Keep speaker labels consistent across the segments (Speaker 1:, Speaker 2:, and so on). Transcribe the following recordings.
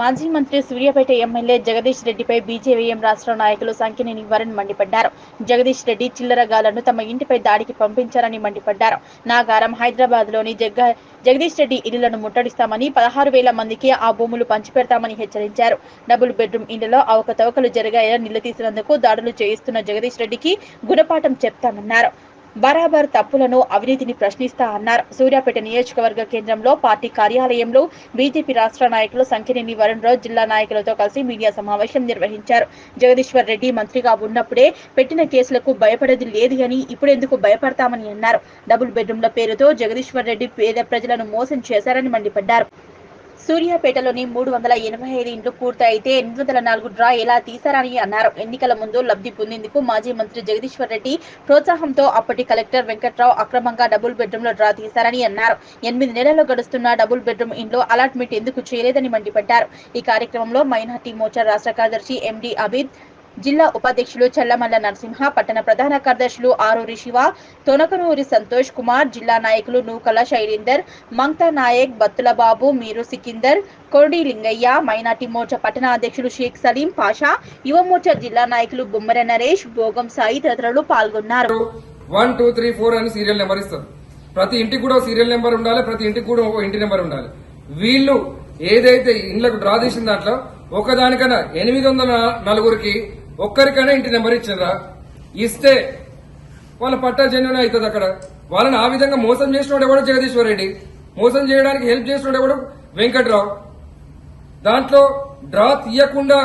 Speaker 1: మాజీ మంత్రి సూర్యాపేట ఎమ్మెల్యే జగదీష్ రెడ్డిపై బీజేవీఎం రాష్ట్ర నాయకులు సంఖ్యనేని వరుణ్ మండిపడ్డారు. జగదీష్ రెడ్డి చిల్లరగాళ్ళను తమ ఇంటిపై దాడికి పంపించారని మండిపడ్డారు. నాగారం హైదరాబాద్లోని జగ్గ జగదీష్ రెడ్డి ఇళ్ళను ముట్టడిస్తామని పదహారు వేల మందికి ఆ భూములు పంచిపెడతామని హెచ్చరించారు. డబుల్ బెడ్రూమ్ ఇళ్ళలో అవకతవకలు జరిగాయని నిలదీసినందుకు దాడులు చేయిస్తున్న జగదీష్ రెడ్డికి గుణపాఠం చెప్తామన్నారు. బరాబర్ తప్పులను అవినీతిని ప్రశ్నిస్తా అన్నారు. సూర్యాపేట నియోజకవర్గ కేంద్రంలో పార్టీ కార్యాలయంలో బీజేపీ రాష్ట్ర నాయకులు సంఖ్యనేని వరుణ్ రావు జిల్లా నాయకులతో కలిసి మీడియా సమావేశం నిర్వహించారు. జగదీశ్వర్ రెడ్డి మంత్రిగా ఉన్నప్పుడే పెట్టిన కేసులకు భయపడేది లేదు అని ఇప్పుడెందుకు భయపడతామని అన్నారు. డబుల్ బెడ్రూమ్ల పేరుతో జగదీశ్వర్ రెడ్డి పేద ప్రజలను మోసం చేశారని మండిపడ్డారు. సూర్యాపేటలోని మూడు వందల ఎనభై ఐదు ఇండ్లు పూర్తయితే ఎనిమిది వందల నాలుగు డ్రా ఎలా తీశారని అన్నారు. ఎన్నికల ముందు లబ్ధి పొందేందుకు మాజీ మంత్రి జగదీశ్వర్ రెడ్డి ప్రోత్సాహంతో అప్పటి కలెక్టర్ వెంకట్రావు అక్రమంగా డబుల్ బెడ్రూమ్లో డ్రా తీశారని అన్నారు. ఎనిమిది నెలల్లో గడుస్తున్న డబుల్ బెడ్రూమ్ ఇంట్లో అలాట్మెంట్ ఎందుకు చేయలేదని మండిపడ్డారు. ఈ కార్యక్రమంలో మైనార్టీ మోర్చా రాష్ట్ర కార్యదర్శి ఎండి అబీద్ జిల్లా ఉపాధ్యక్షులు చల్లమల్ల నరసింహ పట్టణ ప్రధాన కార్యదర్శులు ఆరూరి శివ తొనకనూరి సంతోష్ కుమార్ జిల్లా నాయకులు నూకల శైలీందర్ మంక్తా నాయక్ బత్తుల బాబు మీరు సికిందర్ కొరడి లింగయ్య మైనార్టీ మోర్చా పట్టణ అధ్యక్షులు షేక్ సలీం పాషా యువమోర్చా జిల్లా నాయకులు బొమ్మర నరేష్ భోగం సాయి తదితరులు పాల్గొన్నారు.
Speaker 2: వన్ టూ త్రీ ఫోర్ అని సీరియల్ నెంబర్ ఇస్తారు. ప్రతి ఇంటికి కూడా సీరియల్ నెంబర్ ఉండాలి ప్రతి ఇంటికి కూడా ఒక ఇంటి నెంబర్ ఉండాలి. వీళ్ళు ఏదైతే ఇండ్లకు డ్రా తీసిన దాంట్లో ఒకదానికన్నా ఎనిమిది వందల నలుగురికి ఒక్కరికైనా ఇంటి నెంబర్ ఇచ్చారా? ఇస్తే వాళ్ళ పట్టా జన్యున అవుతుంది అక్కడ. వాళ్ళని ఆ విధంగా మోసం చేసినోడు ఎవడో జగదీశ్వర్ రెడ్డి మోసం చేయడానికి హెల్ప్ చేసినోడు ఎవడో వెంకట్రావు. దాంట్లో డ్రా తీయకుండా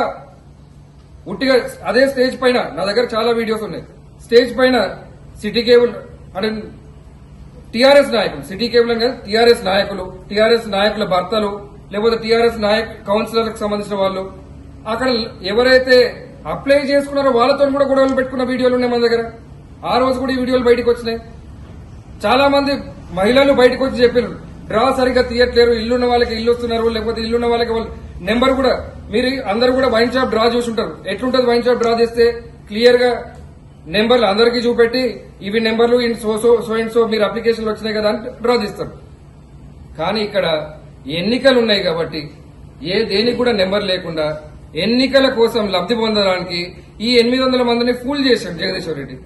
Speaker 2: ఉట్టిగా అదే స్టేజ్ పైన నా దగ్గర చాలా వీడియోస్ ఉన్నాయి. స్టేజ్ పైన సిటీ కేబుల్ అంటే టీఆర్ఎస్ నాయకులు సిటీ కేబుల్ అని కాదు టీఆర్ఎస్ నాయకులు టీఆర్ఎస్ నాయకుల భర్తలు లేకపోతే టీఆర్ఎస్ నాయక్ కౌన్సిలర్లకు సంబంధించిన వాళ్ళు. అక్కడ ఎవరైతే అప్లై చేసుకున్నారు వాళ్ళతో కూడా గొడవలు పెట్టుకున్న వీడియోలు ఉన్నాయి మన దగ్గర. ఆ రోజు కూడా ఈ వీడియోలు బయటకు వచ్చినాయి. చాలా మంది మహిళలు బయటకు వచ్చి చెప్పారు డ్రా సరిగ్గా తీయట్లేరు ఇల్లున్న వాళ్ళకి ఇల్లు వస్తున్నారు లేకపోతే ఇల్లున్న వాళ్ళకి వాళ్ళు నెంబర్ కూడా మీరు అందరు కూడా వైన్ షాప్ డ్రా చూసి ఉంటారు. ఎట్లుంటది వైన్ షాప్ డ్రా చేస్తే? క్లియర్గా నెంబర్లు అందరికీ చూపెట్టి ఇవి నెంబర్లు in so so so and so మీరు అప్లికేషన్లు వచ్చినాయి కదా అని డ్రా చేస్తారు. కానీ ఇక్కడ ఎన్నికలు ఉన్నాయి కాబట్టి ఏ దేనికి కూడా నెంబర్ లేకుండా ఎన్నికల కోసం లబ్ధి పొందడానికి ఈ ఎనిమిది వందల మందిని ఫూల్ చేశాడు జగదీశ్వర్ రెడ్డి.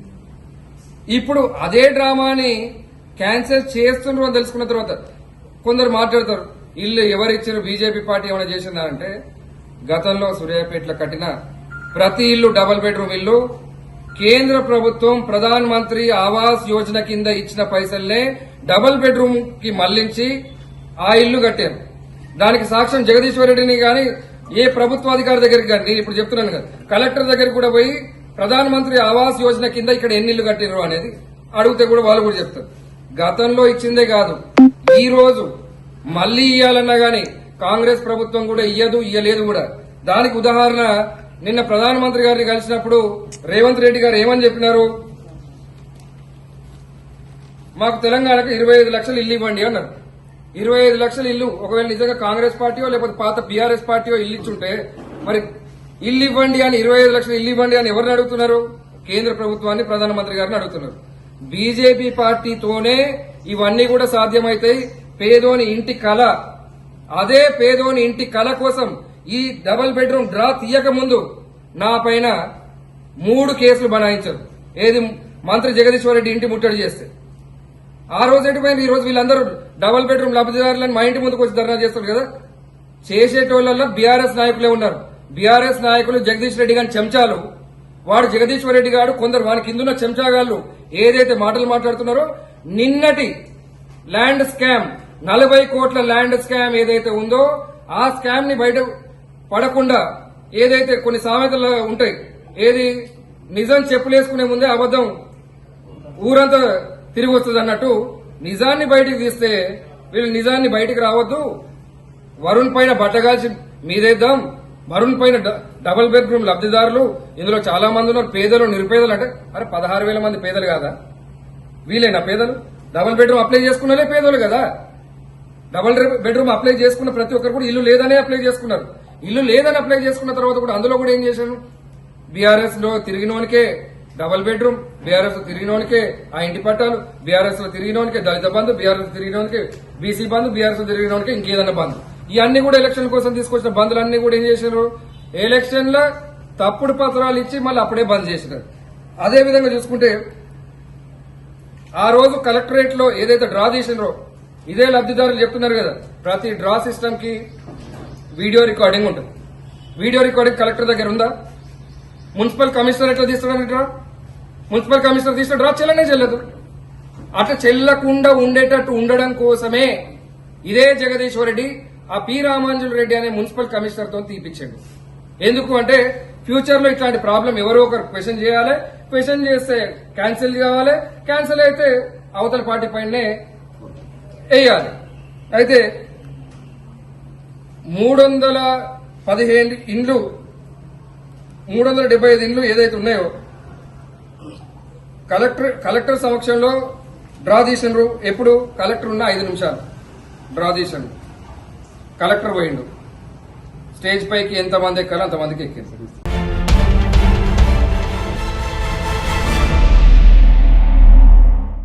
Speaker 2: ఇప్పుడు అదే డ్రామాని క్యాన్సిల్ చేస్తున్నారు అని తెలుసుకున్న తర్వాత కొందరు మాట్లాడతారు ఇల్లు ఎవరిచ్చారు? బీజేపీ పార్టీ ఏమైనా చేసిందా అంటే గతంలో సూర్యాపేటలో కట్టిన ప్రతి ఇల్లు డబుల్ బెడ్రూమ్ ఇల్లు కేంద్ర ప్రభుత్వం ప్రధాన మంత్రి ఆవాస్ యోజన కింద ఇచ్చిన పైసల్నే డబుల్ బెడ్రూమ్కి మళ్ళించి ఆ ఇల్లు కట్టారు. దానికి సాక్ష్యం జగదీశ్వర్ రెడ్డిని గాని ఏ ప్రభుత్వాధికారి దగ్గరికి కానీ నేను ఇప్పుడు చెప్తున్నాను కదా కలెక్టర్ దగ్గర కూడా పోయి ప్రధాన మంత్రి ఆవాస్ యోజన కింద ఇక్కడ ఎన్ని ఇల్లు కట్టిర్రు అనేది అడిగితే కూడా వాళ్ళు కూడా చెప్తారు. గతంలో ఇచ్చిందే కాదు. ఈ రోజు మళ్ళీ ఇయ్యాలన్నా గాని కాంగ్రెస్ ప్రభుత్వం కూడా ఇయ్యదు ఇయ్యలేదు కూడా. దానికి ఉదాహరణ నిన్న ప్రధానమంత్రి గారిని కలిసినప్పుడు రేవంత్ రెడ్డి గారు ఏమని చెప్పినారు? మాకు తెలంగాణకు ఇరవై ఐదు లక్షలు ఇల్లు ఇవ్వండి అన్నారు. ఇరవై ఐదు లక్షల ఇల్లు ఒకవేళ నిజంగా కాంగ్రెస్ పార్టీయో లేకపోతే పాత బీఆర్ఎస్ పార్టీయో ఇల్లు ఇచ్చుంటే మరి ఇల్లు ఇవ్వండి అని ఇరవై ఐదు లక్షలు ఇల్లు ఇవ్వండి అని ఎవరిని అడుగుతున్నారు? కేంద్ర ప్రభుత్వాన్ని ప్రధానమంత్రి గారిని అడుగుతున్నారు. బీజేపీ పార్టీతోనే ఇవన్నీ కూడా సాధ్యమైతాయి. పేదోని ఇంటి కళ అదే పేదోని ఇంటి కళ కోసం ఈ డబుల్ బెడ్రూమ్ డ్రా తీయక ముందు నా పైన మూడు కేసులు బనాయించారు. ఏది మంత్రి జగదీశ్వర్ రెడ్డి ఇంటి ముట్టడి చేస్తే. ఆ రోజు ఎటుపోయింది ఈ రోజు వీళ్ళందరూ డబుల్ బెడ్రూమ్ లబ్ధిదారులను మా ఇంటి ముందుకు వచ్చి ధర్నా చేస్తారు కదా? చేసేటోళ్ళల్లో బీఆర్ఎస్ నాయకులే ఉన్నారు. బీఆర్ఎస్ నాయకులు జగదీష్ రెడ్డి గారిని చెంచాలు. వాడు జగదీశ్వర్ రెడ్డి గారు కొందరు వాని కిందున్న చెంచాగాళ్ళు ఏదైతే మాటలు మాట్లాడుతున్నారో నిన్నటి ల్యాండ్ స్కామ్ నలభై కోట్ల ల్యాండ్ స్కామ్ ఏదైతే ఉందో ఆ స్కామ్ని బయట పడకుండా ఏదైతే కొన్ని సామెతలు ఉంటాయి ఏది నిజం చెప్పులేసుకునే ముందే అబద్ధం ఊరంతా తిరిగి వస్తుంది అన్నట్టు నిజాన్ని బయటికి తీస్తే వీళ్ళు నిజాన్ని బయటికి రావద్దు. వరుణ్ పైన బట్టగాల్చి మీదేద్దాం. వరుణ్ పైన డ- డబుల్ బెడ్రూమ్ లబ్ధిదారులు ఇందులో చాలా మంది ఉన్నారు. పేదలు నిరుపేదలు అంటే అరే పదహారు వేల మంది పేదలు కాదా? వీలేనా పేదలు? డబుల్ బెడ్రూమ్ అప్లై చేసుకున్నలే పేదలు కదా. డబుల్ బెడ్రూమ్ అప్లై చేసుకున్న ప్రతి ఒక్కరు కూడా ఇల్లు లేదనే అప్లై చేసుకున్నారు. ఇల్లు లేదని అప్లై చేసుకున్న తర్వాత కూడా అందులో కూడా ఏం చేశాను బీఆర్ఎస్లో తిరిగినోనికే డబల్ బెడ్రూమ్ బీఆర్ఎస్లో తిరిగినోనికే ఆ ఇంటి పట్టాలు బీఆర్ఎస్లో తిరిగినోనికే దళిత బంధు బీఆర్ఎస్ తిరిగినోనికే బీసీ బంధు బీఆర్ఎస్లో తిరిగినోనికే ఇంకేదన్నా బంధు. ఇవన్నీ కూడా ఎలక్షన్ కోసం తీసుకొచ్చిన బంధులు అన్ని కూడా ఏం చేశారు ఎలక్షన్ల తప్పుడు పత్రాలు ఇచ్చి మళ్ళీ అప్పుడే బంద్ చేసినారు. అదే విధంగా చూసుకుంటే ఆ రోజు కలెక్టరేట్లో ఏదైతే డ్రా తీసినారో ఇదే లబ్ధిదారులు చెప్తున్నారు కదా ప్రతి డ్రా సిస్టమ్కి వీడియో రికార్డింగ్ ఉంటుంది. వీడియో రికార్డింగ్ కలెక్టర్ దగ్గర ఉందా? మున్సిపల్ కమిషనర్ ఎట్లా తీసుకున్నారు డ్రా మున్సిపల్ కమిషనర్ తీసిన డ్రాప్ చెల్లనే చెల్లదు అట్లా చెల్లకుండా ఉండేటట్టు ఉండడం కోసమే ఇదే జగదీశ్వర్ రెడ్డి ఆ పి రామాంజుల రెడ్డి అనే మున్సిపల్ కమిషనర్తో తీపిచ్చాడు. ఎందుకు అంటే ఫ్యూచర్లో ఇట్లాంటి ప్రాబ్లం ఎవరో ఒకరు క్వశ్చన్ చేయాలి క్వశ్చన్ చేస్తే క్యాన్సిల్ కావాలి క్యాన్సిల్ అయితే అవతల పార్టీ పైనే వేయాలి. అయితే మూడు వందల పదిహేను ఇండ్లు మూడు వందల డెబ్బై ఐదు ఇండ్లు ఏదైతే ఉన్నాయో కలెక్టర్ కలెక్టర్ సమక్షంలో డ్రా తీసినారు. ఎప్పుడు? కలెక్టర్ ఉన్న ఐదు నిమిషాలు. డ్రా తీసిండు కలెక్టర్ పోయిండు. స్టేజ్ పైకి ఎంతమంది ఎక్కాలో అంతమందికి ఎక్కింది